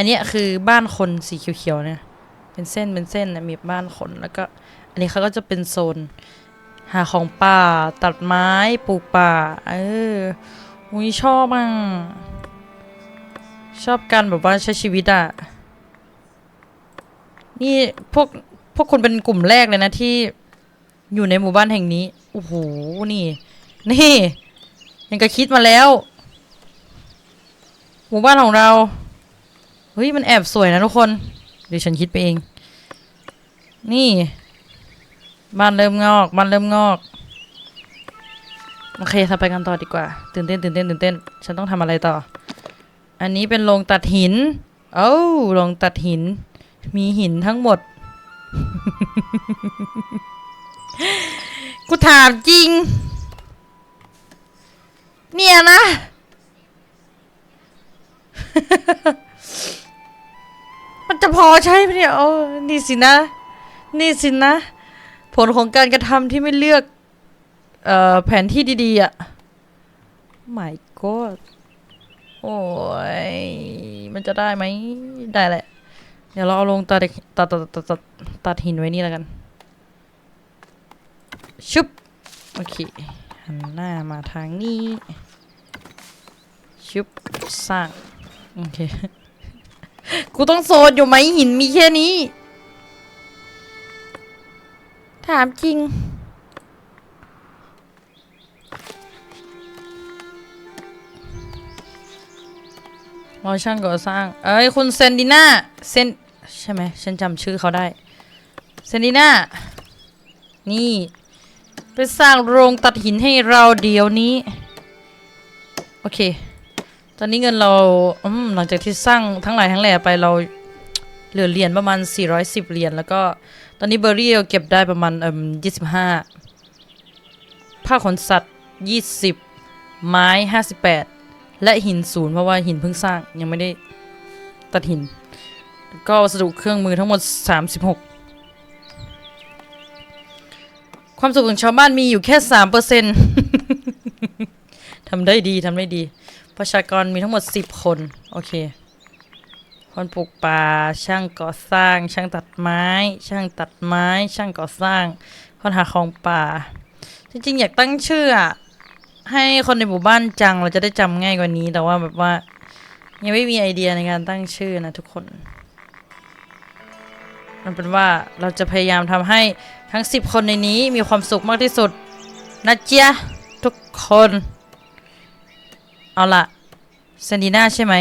อันนี้คือบ้านคนสีเขียวๆเนี่ย เป็นเส้นเป็นเส้นนะมีบ้านคนแล้วก็ อันนี้เขาก็จะเป็นโซน หาของป่า ตัดไม้ปลูกป่า เอออุ้ยชอบอะชอบการแบบว่าใช้ชีวิตอะนี่พวกพวกคุณเป็นกลุ่มแรกเลยนะที่อยู่ในหมู่บ้านแห่งนี้ โอ้โห นี่ นี่ ยังก็คิดมาแล้ว หมู่บ้านของเรา เฮ้ย มันแอบสวยนะทุกคนเดี๋ยวฉันคิดไปเอง นี่ บ้านเริ่มงอก บ้านเริ่มงอก โอเคทำไปกันต่อดีกว่า ตื่นเต้นตื่นเต้นตื่นเต้น ฉันต้องทำอะไรต่อ อันนี้เป็นโรงตัดหิน เอ้าโรงตัดหิน มีหินทั้งหมด กูถามจริง เนี่ยนะ จะพอใช่ไหมเนี่ยโอ้นี่สินะ นี่สินะ ผลของการกระทำที่ไม่เลือกเอ่อแผนที่ดีๆอะ่ะ my god โอ้ย มันจะได้ไหม ได้แหละ เดี๋ยวเราเอาลงตัดตัดตัดตัดตัดตัดหินไว้นี่แล้วกันชุบโอเค หันหน้ามาทางนี้ชุบสร้าง โอเค กูต้องโซนอยู่ไหมหินมีแค่นี้ ถามจริง รอช่างก่อสร้าง เอ้ย คุณเซนดิน่า เซน ใช่ไหม ฉันจำชื่อเขาได้ เซนดิน่า นี่ ไปสร้างโรงตัดหินให้เราเดี๋ยวนี้ โอเค ตอนนี้เงินเราอืมหลังจากที่สร้างทั้งหลายทั้งแหล่ไปเราเหลือเหรียญประมาณ 410 เหรียญแล้วก็ตอนนี้เบอร์รี่เราเก็บได้ประมาณเอ่ม25ผ้าขนสัตว์ 20 ไม้ 58 และหินศูนย์เพราะว่าหินเพิ่งสร้างยังไม่ได้ตัดหิน ก็วัสดุเครื่องมือทั้งหมด 36 ความสุขของชาวบ้านมีอยู่แค่3%เปอร์เซ็นทำได้ดีทำได้ดี ประชากรมีทั้งหมด 10 คน โอเค คนปลูกป่า ช่างก่อสร้าง ช่างตัดไม้ ช่างตัดไม้ ช่างก่อสร้าง คนหาของป่า จริงๆ อยากตั้งชื่ออะให้คนในหมู่บ้านจังเราจะได้จำง่ายกว่านี้ แต่ว่าแบบว่า ยังไม่มีไอเดียในการตั้งชื่อนะทุกคน มันเป็นว่าเราจะพยายามทำให้ทั้ง 10 คนในนี้มีความสุขมากที่สุดนะเจ๊ะทุกคน เอาละเซนดีน่าใช่ไหม